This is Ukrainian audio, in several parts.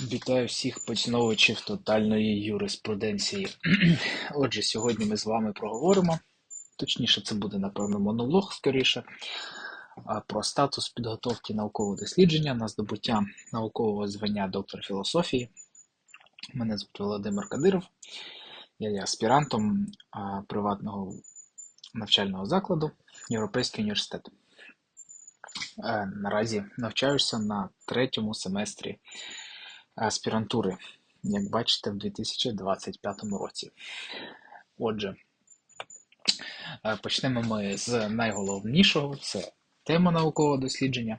Вітаю всіх поціновувачів тотальної юриспруденції. Отже, сьогодні ми з вами проговоримо, точніше, це буде, напевно, монолог скоріше, про статус підготовки наукового дослідження на здобуття наукового звання доктор філософії. Мене звуть Володимир Кадиров, я є аспірантом приватного навчального закладу Європейський університет. Е, Наразі навчаюся на третьому семестрі аспірантури, як бачите, в 2025 році. Отже, е, почнемо ми з найголовнішого це тема наукового дослідження.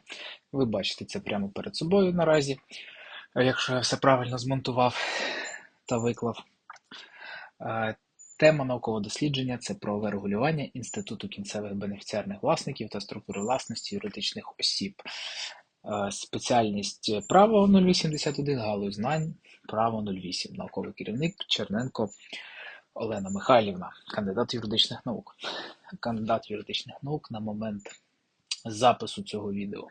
Ви бачите це прямо перед собою наразі, якщо я все правильно змонтував та виклав. Е, Тема наукового дослідження це правове регулювання Інституту кінцевих бенефіціарних власників та структури власності юридичних осіб. Е, Спеціальність право 081, галузь знань, право 08, науковий керівник Черненко Олена Михайлівна, кандидат юридичних наук. Кандидат юридичних наук на момент запису цього відео.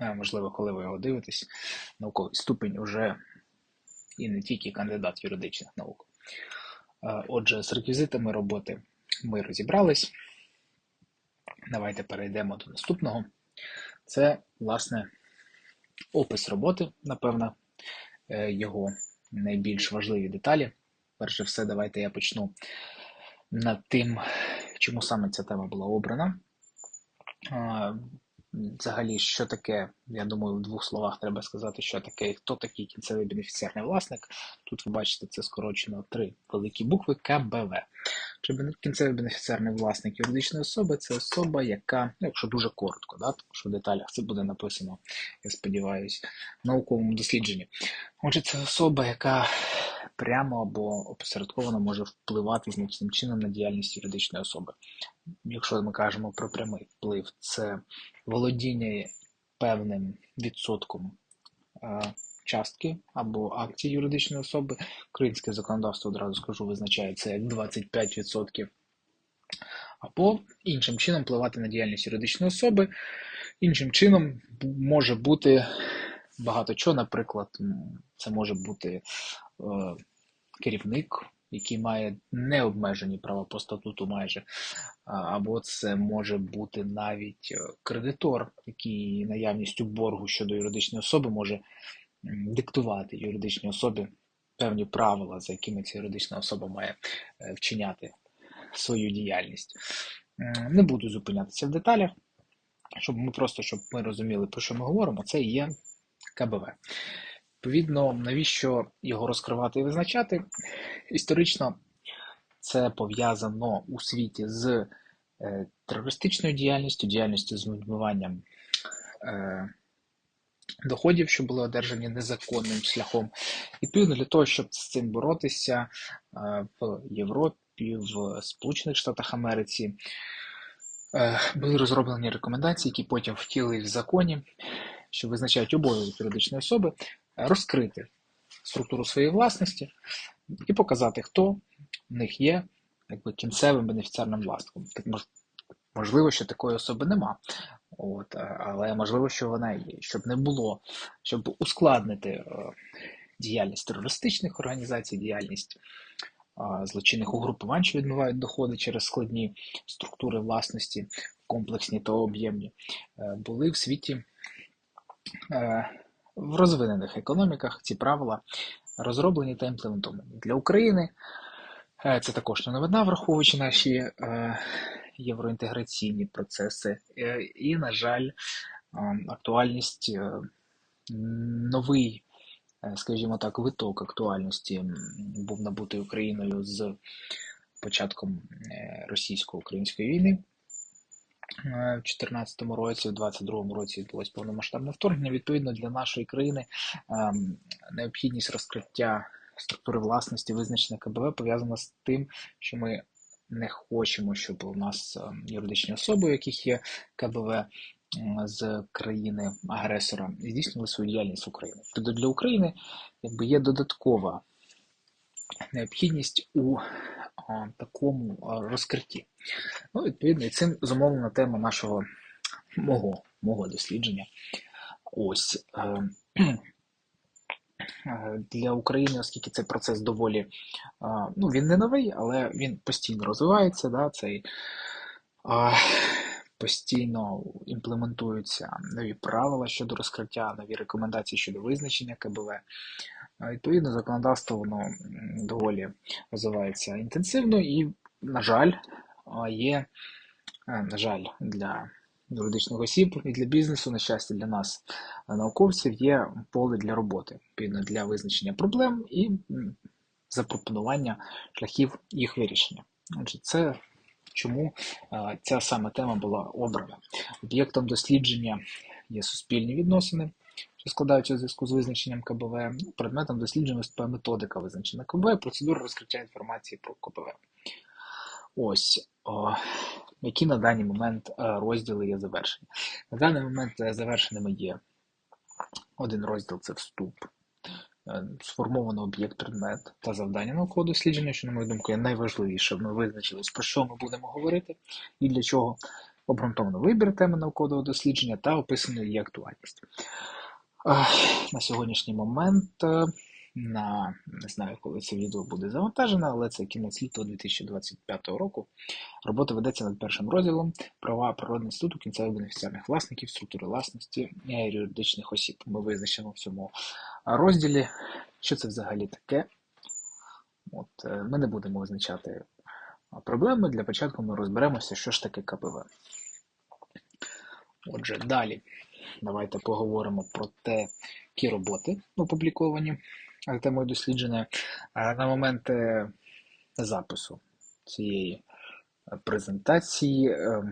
Е, Можливо, коли ви його дивитесь, науковий ступень уже і не тільки кандидат юридичних наук. Е, Отже, з реквізитами роботи ми розібрались. Давайте перейдемо до наступного. Це, власне, опис роботи, напевно, е, його найбільш важливі деталі. Перш за все, давайте я почну над тим, чому саме ця тема була обрана. Взагалі, що таке, я думаю, в двох словах треба сказати, що таке і хто такий кінцевий бенефіціарний власник. Тут ви бачите, це скорочено три великі букви КБВ. Чи кінцевий бенефіціарний власник юридичної особи це особа, яка, ну, якщо дуже коротко, да, тому що в деталях це буде написано, я сподіваюся, в науковому дослідженні. Отже, це особа, яка прямо або опосередковано може впливати значним чином на діяльність юридичної особи. Якщо ми кажемо про прямий вплив, це володіння певним відсотком е, частки або акцій юридичної особи. Українське законодавство, одразу скажу, визначає це як 25%. Або іншим чином впливати на діяльність юридичної особи. Іншим чином може бути багато чого, наприклад, це може бути е, керівник, який має необмежені права по статуту майже, або це може бути навіть е, кредитор, який наявністю боргу щодо юридичної особи може диктувати юридичній особі певні правила, за якими ця юридична особа має е, вчиняти свою діяльність. Не буду зупинятися в деталях, щоб ми просто щоб ми розуміли, про що ми говоримо, це є КБВ. Відповідно, навіщо його розкривати і визначати? Історично це пов'язано у світі з е, терористичною діяльністю, діяльністю з відмиванням е, доходів, що були одержані незаконним шляхом. Відповідно, для того, щоб з цим боротися е, в Європі, в Сполучених Штатах Америці, були розроблені рекомендації, які потім втілили в законі, що визначають обов'язок юридичної особи е, розкрити структуру своєї власності і показати, хто в них є якби, кінцевим бенефіціарним власником. Можливо, що такої особи нема. От, е, але можливо, що вона є, щоб не було, щоб ускладнити е, діяльність терористичних організацій, діяльність злочинних угрупувань, що відмивають доходи через складні структури власності, комплексні та об'ємні, були в світі в розвинених економіках ці правила розроблені та імплементовані. Для України е, це також не новина, враховуючи наші е, євроінтеграційні процеси. Е, І, на жаль, е, актуальність, е, новий, е, скажімо так, виток актуальності був набутий Україною з початком е, російсько-української війни. В 2014 році, в 2022 році відбулось повномасштабне вторгнення. Відповідно, для нашої країни ем, необхідність розкриття структури власності, визначення КБВ, пов'язана з тим, що ми не хочемо, щоб у нас ем, юридичні особи, у яких є КБВ з країни агресора, здійснювали свою діяльність в Україні. Тобто для України якби є додаткова необхідність у такому розкритті. Ну, відповідно, і цим зумовлена тема нашого мого, мого дослідження. Ось. Е, Е, Для України, оскільки цей процес доволі ну, він не новий, але він постійно розвивається. Да, цей, постійно імплементуються нові правила щодо розкриття, нові рекомендації щодо визначення КБВ. Відповідно, законодавство воно доволі розвивається інтенсивно і, на жаль, є, на жаль, для юридичних осіб і для бізнесу, на щастя, для нас, науковців, є поле для роботи, відповідно, для визначення проблем і запропонування шляхів їх вирішення. Отже, це чому ця саме тема була обрана. Об'єктом дослідження є суспільні відносини, що складаються у зв'язку з визначенням КБВ. Предметом дослідження виступає методика визначення КБВ, процедура розкриття інформації про КБВ. Ось, о, які на даний момент е, розділи є завершені. На даний момент е, завершеними є один розділ це вступ, е, сформовано об'єкт, предмет та завдання наукового дослідження, що, на мою думку, є найважливіше. Ми визначились, про що ми будемо говорити і для чого. Обґрунтовано вибір теми наукового дослідження та описано її актуальність. На сьогоднішній момент, е, на не знаю, коли це відео буде завантажено, але це кінець лютого 2025 року. Робота ведеться над першим розділом права природних інституту кінцевих бенефіціарних власників, структури власності юридичних осіб. Ми визначимо в цьому розділі, що це взагалі таке. От, е, Ми не будемо визначати проблеми. Для початку ми розберемося, що ж таке КПВ. Отже, далі давайте поговоримо про те, які роботи опубліковані темою дослідження. На момент е, запису цієї е, презентації е,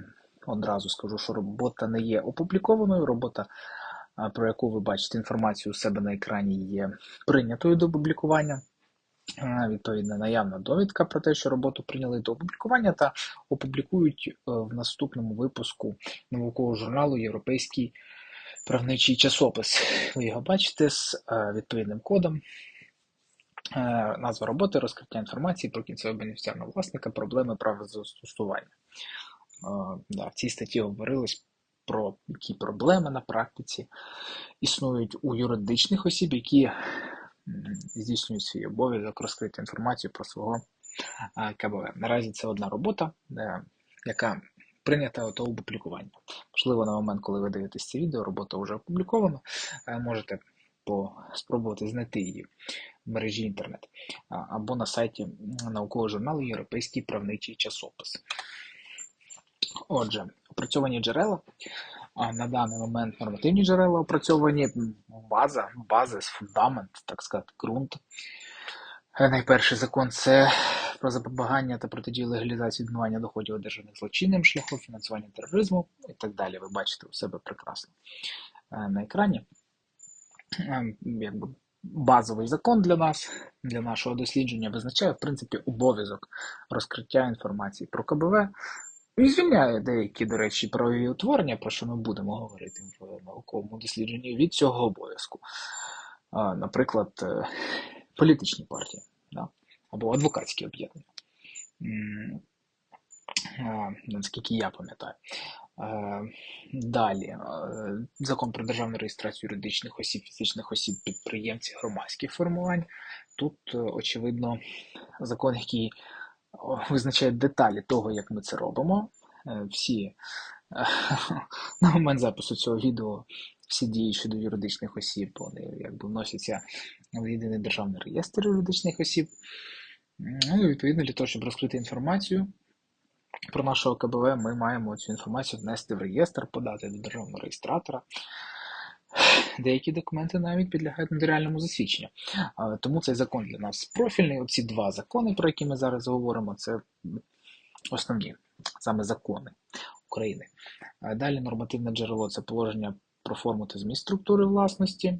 одразу скажу, що робота не є опублікованою. Робота, е, про яку ви бачите інформацію у себе на екрані, є прийнятою до опублікування. Е, Відповідна наявна довідка про те, що роботу прийняли до опублікування та опублікують е, в наступному випуску наукового журналу Європейський правничий часопис. Ви його бачите з е, відповідним кодом. Е, Назва роботи розкриття інформації про кінцевого бенефіціарного власника, проблеми права застосування. Е, Да, в цій статті говорилось про які проблеми на практиці існують у юридичних осіб, які здійснюють свій обов'язок розкрити інформацію про свого КБВ. Наразі це одна робота, яка прийнята до опублікування. Можливо, на момент, коли ви дивитесь це відео, робота вже опублікована. Е, Можете спробувати знайти її в мережі інтернет або на сайті наукового журналу Європейський правничий часопис. Отже, опрацьовані джерела. На даний момент нормативні джерела опрацьовані, база, базис, фундамент, так сказати, ґрунт. Е, Найперший закон це про запобігання та протидію легалізації відмивання доходів одержаних злочинним шляхом фінансування тероризму і так далі. Ви бачите у себе прекрасно е, на екрані. Е, Якби базовий закон для нас, для нашого дослідження, визначає, в принципі, обов'язок розкриття інформації про КБВ і звільняє деякі, до речі, правові утворення, про що ми будемо говорити в науковому дослідженні, від цього обов'язку. Наприклад, е, політичні партії да? або адвокатські об'єднання. Наскільки я пам'ятаю. Е, Далі, е, закон про державну реєстрацію юридичних осіб, фізичних осіб, підприємців, громадських формувань. Тут, е, очевидно, закон, який визначає деталі того, як ми це робимо. Всі на момент запису цього відео всі дії щодо юридичних осіб, вони якби вносяться в єдиний державний реєстр юридичних осіб. Ну, і відповідно, для того, щоб розкрити інформацію про нашого КБВ, ми маємо цю інформацію внести в реєстр, подати до державного реєстратора. Деякі документи навіть підлягають нотаріальному засвідченню. Тому цей закон для нас профільний. Оці два закони, про які ми зараз говоримо, це основні саме закони України. Далі нормативне джерело це положення про форму та зміст структури власності,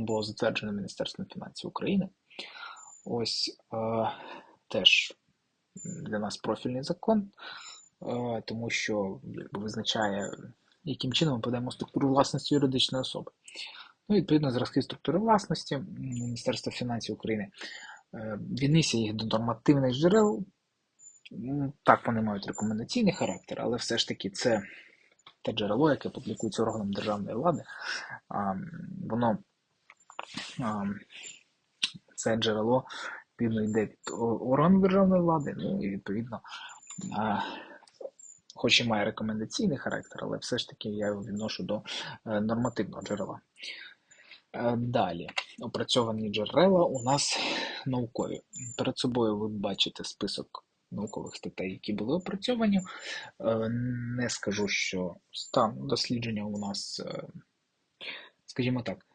було затверджено Міністерством фінансів України. Ось е, теж для нас профільний закон, е, тому що якби, визначає, яким чином ми подаємо структуру власності юридичної особи. Ну, відповідно, зразки структури власності Міністерства фінансів України. Е, Віднися їх до нормативних джерел. Так, вони мають рекомендаційний характер, але все ж таки це те джерело, яке публікується органом державної влади, воно це джерело відповідно йде від органу державної влади, ну і відповідно, хоч і має рекомендаційний характер, але все ж таки я його відношу до е, нормативного джерела. Е, Далі, опрацьовані джерела у нас наукові. Перед собою ви бачите список наукових статей, які були опрацьовані. Е, Не скажу, що стан дослідження у нас, е, скажімо так,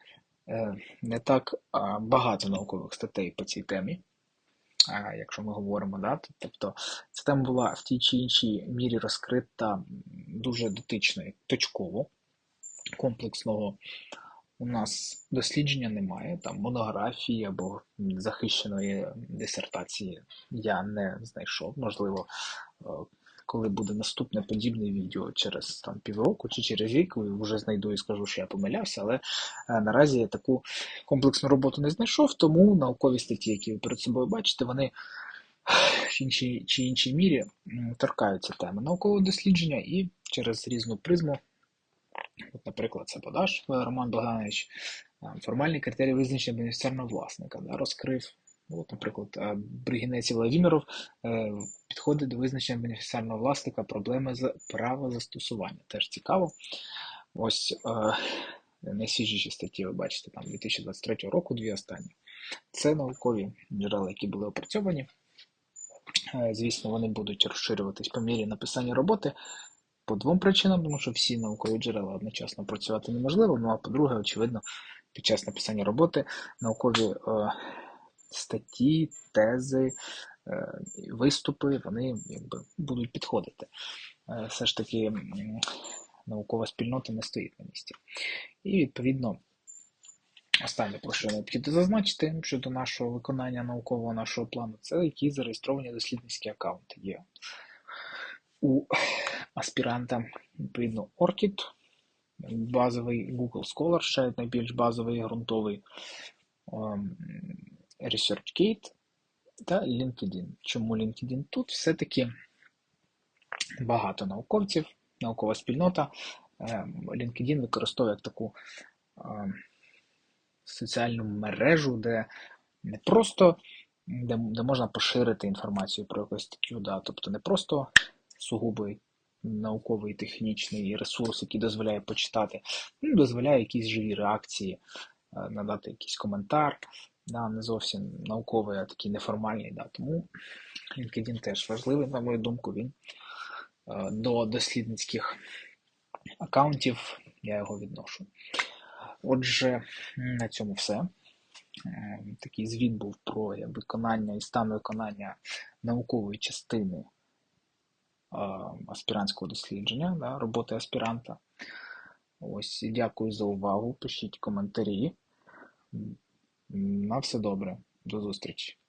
е, не так багато наукових статей по цій темі, якщо ми говоримо, да? тобто ця тема була в тій чи іншій мірі розкрита дуже дотично точково, комплексного у нас дослідження немає, там монографії або захищеної дисертації я не знайшов. Можливо, е, коли буде наступне подібне відео через там півроку чи через рік, вже знайду і скажу, що я помилявся, але е, наразі я таку комплексну роботу не знайшов, тому наукові статті, які ви перед собою бачите, вони в іншій чи іншій мірі торкаються теми наукового дослідження і через різну призму наприклад, це Подаш е, Роман Богданович, е, формальні критерії визначення бенефіціарного власника, да, розкрив. Ну, От, наприклад, е, Бригінець Владимиров підходить до визначення бенефіціарного власника, проблеми з права застосування. Теж цікаво. Ось найсвіжіші статті, ви бачите, там 2023 року, дві останні. Це наукові джерела, які були опрацьовані. Звісно, вони будуть розширюватись по мірі написання роботи по двом причинам, тому що всі наукові джерела одночасно працювати неможливо. Ну а по-друге, очевидно, під час написання роботи наукові е, статті, тези, е, виступи вони якби будуть підходити. Е, все ж таки наукова спільнота не стоїть на місці. І відповідно. Останнє, про що необхідно зазначити щодо нашого виконання наукового нашого плану, це які зареєстровані дослідницькі аккаунти є у аспіранта, відповідно, ORCID, базовий Google Scholar, ще найбільш базовий ґрунтовий ем, ResearchGate та LinkedIn. Чому LinkedIn? Тут все-таки багато науковців, наукова спільнота. Ем, LinkedIn використовує як таку ем, соціальну мережу, де не просто де, де можна поширити інформацію про якусь статтю, да, тобто не просто сугубий науковий технічний ресурс, який дозволяє почитати, ну, дозволяє якісь живі реакції, е, надати якийсь коментар, да, не зовсім науковий, а такий неформальний. Да. Тому LinkedIn теж важливий, на мою думку, він е, до дослідницьких аккаунтів я його відношу. Отже, на цьому все. Е, Такий звіт був про виконання і стан виконання наукової частини аспірантського дослідження, да, роботи аспіранта. Ось, дякую за увагу. Пишіть коментарі. На все добре. До зустрічі.